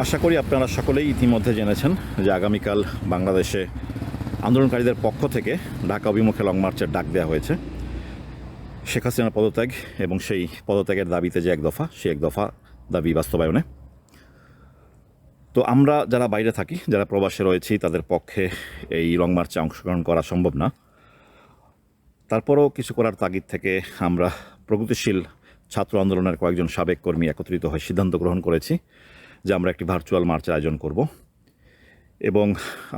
আশা করি আপনারা সকলেই ইতিমধ্যে জেনেছেন যে আগামীকাল বাংলাদেশে আন্দোলনকারীদের পক্ষ থেকে ঢাকা অভিমুখে লং মার্চের ডাক দেওয়া হয়েছে। শেখ হাসিনার পদত্যাগ এবং সেই পদত্যাগের দাবিতে যে এক দফা, সেই এক দফা দাবি বাস্তবায়নে। তো আমরা যারা বাইরে থাকি, যারা প্রবাসে রয়েছি, তাদের পক্ষে এই লং মার্চে অংশগ্রহণ করা সম্ভব না। তারপরও কিছু করার তাগিদ থেকে আমরা প্রগতিশীল ছাত্র আন্দোলনের কয়েকজন সাবেক কর্মী একত্রিত হয়ে সিদ্ধান্ত গ্রহণ করেছি। যে আমরা একটি ভার্চুয়াল মার্চের আয়োজন করব। এবং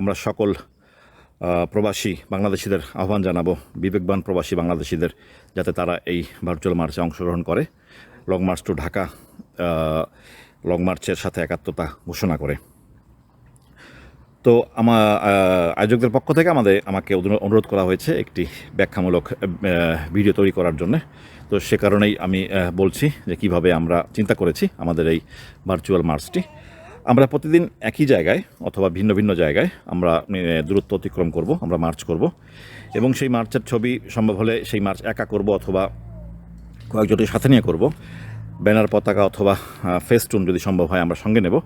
আমরা সকল প্রবাসী বাংলাদেশিদের আহ্বান জানাব, বিবেকবান প্রবাসী বাংলাদেশিদের, যাতে তারা এই ভার্চুয়াল মার্চে অংশগ্রহণ করে। Long march to Dhaka long মার্চের সাথে একাত্মতা ঘোষণা করে। তো আমার আয়োজকদের পক্ষ থেকে আমাদের, আমাকে অনুরো- অনুরোধ করা হয়েছে একটি ব্যাখ্যামূলক ভিডিও তৈরি করার জন্য। তো সে কারণেই আমি বলছি যে কীভাবে আমরা চিন্তা করেছি আমাদের এই ভার্চুয়াল মার্চটি। আমরা প্রতিদিন একই জায়গায় অথবা ভিন্ন ভিন্ন জায়গায় আমরা দূরত্ব অতিক্রম করব, আমরা মার্চ করব। এবং সেই মার্চের ছবি সম্ভব হলে সেই মার্চ একা করব অথবা কয়েকজনের সাথে নিয়ে করব। ব্যানার পতাকা অথবা ফেস্টুন যদি সম্ভব হয় আমরা সঙ্গে নেব।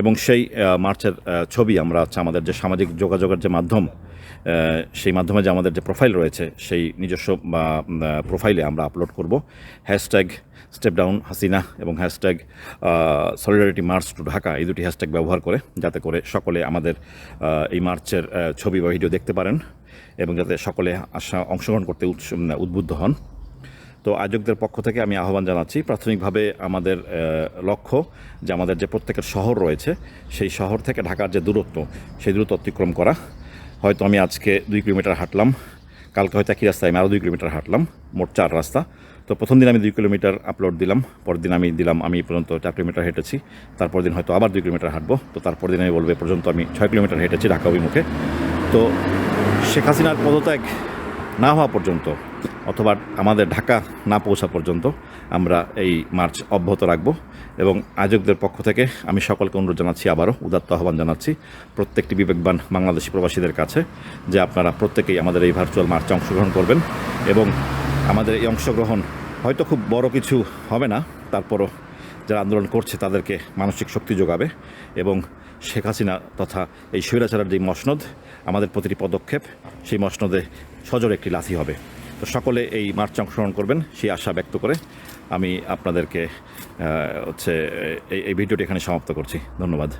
এবং সেই মার্চের ছবি আমরা হচ্ছে আমাদের যে সামাজিক যোগাযোগের যে মাধ্যম সেই মাধ্যমে যে আমাদের যে প্রোফাইল রয়েছে, সেই নিজস্ব প্রোফাইলে আমরা আপলোড করব। হ্যাশট্যাগ স্টেপ ডাউন হাসিনা এবং hashtag solidarity march to Dhaka এই দুটি হ্যাশট্যাগ ব্যবহার করে, যাতে করে সকলে আমাদের এই মার্চের ছবি বা ভিডিও দেখতে পারেন এবং যাতে সকলে আসা অংশগ্রহণ করতে উদ্বুদ্ধ হন। তো আয়োজকদের পক্ষ থেকে আমি আহ্বান জানাচ্ছি, প্রাথমিকভাবে আমাদের লক্ষ্য যে আমাদের যে প্রত্যেকের শহর রয়েছে, সেই শহর থেকে ঢাকার যে দূরত্ব, সেই দূরত্ব অতিক্রম করা। হয়তো আমি আজকে দুই কিলোমিটার হাঁটলাম, কালকে হয়তো একই রাস্তায় আমি আরও দুই কিলোমিটার হাঁটলাম, মোট চার রাস্তা। তো প্রথম দিন আমি দুই কিলোমিটার আপলোড দিলাম, পরের দিন আমি দিলাম, আমি পর্যন্ত চার কিলোমিটার হেঁটেছি। তারপর দিন হয়তো আবার দুই কিলোমিটার হাঁটবো। তো তারপর দিন আমি বলব পর্যন্ত আমি ছয় কিলোমিটার হেঁটেছি ঢাকা অভিমুখে। তো শেখ হাসিনার পদত্যাগ না হওয়া পর্যন্ত অথবা আমাদের ঢাকা না পৌঁছা পর্যন্ত আমরা এই মার্চ অব্যাহত রাখব এবং আয়োজকদের পক্ষ থেকে আমি সকলকে অনুরোধ জানাচ্ছি আবারও উদাত্ত আহ্বান জানাচ্ছি প্রত্যেকটি বিবেকবান বাংলাদেশি প্রবাসীদের কাছে যে আপনারা প্রত্যেকেই আমাদের এই ভার্চুয়াল মার্চে অংশগ্রহণ করবেন এবং আমাদের এই অংশগ্রহণ হয়তো খুব বড় কিছু হবে না, তারপরও যারা আন্দোলন করছে তাদেরকে মানসিক শক্তি যোগাবে এবং শেখ হাসিনা তথা এই স্বৈরাচারের যে মসনদ, আমাদের প্রতিটি পদক্ষেপ সেই মসনদে সজোর একটি লাথি হবে। তো সকলে এই মার্চে অংশগ্রহণ করবেন, সেই আশা ব্যক্ত করে আমি আপনাদেরকে হচ্ছে এই ভিডিওটি এখানে সমাপ্ত করছি। ধন্যবাদ।